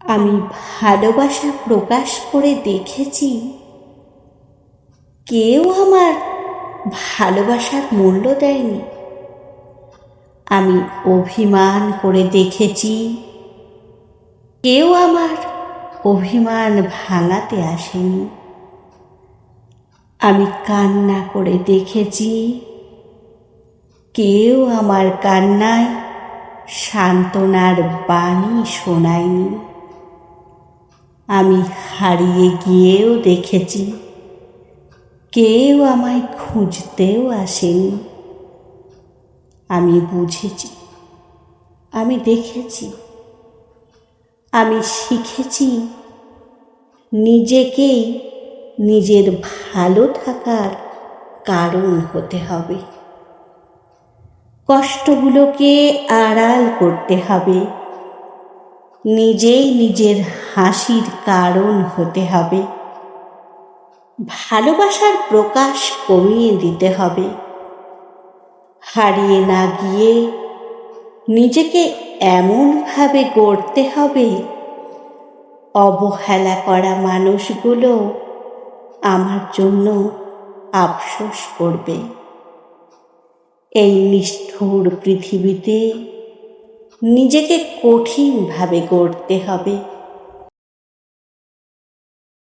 আমি ভালোবাসা প্রকাশ করে দেখেছি। কেউ আমার ভালোবাসার মূল্য দেয়নি। আমি অভিমান করে দেখেছি। কেউ আমার অভিমান ভাঙাতে আসেনি। আমি কান্না করে দেখেছি। কেউ আমার কান্নায় সান্ত্বনার বাণী শোনায়নি। আমি হারিয়ে গিয়েও দেখেছি। কেউ আমায় খুঁজতেও আসেনি। আমি বুঝেছি, আমি দেখেছি, আমি শিখেছি। নিজেকেই নিজের ভালো থাকার কারণ হতে হবে। কষ্টগুলোকে আড়াল করতে হবে। নিজেই নিজের হাসির কারণ হতে হবে। ভালোবাসার প্রকাশ কমিয়ে দিতে হবে। হারিয়ে না গিয়ে নিজেকে এমনভাবে গড়তে হবে। অবহেলা করা মানুষগুলো আমার জন্য আফসোস করবে। এই নিষ্ঠুর পৃথিবীতে নিজেকে কঠিনভাবে গড়তে হবে।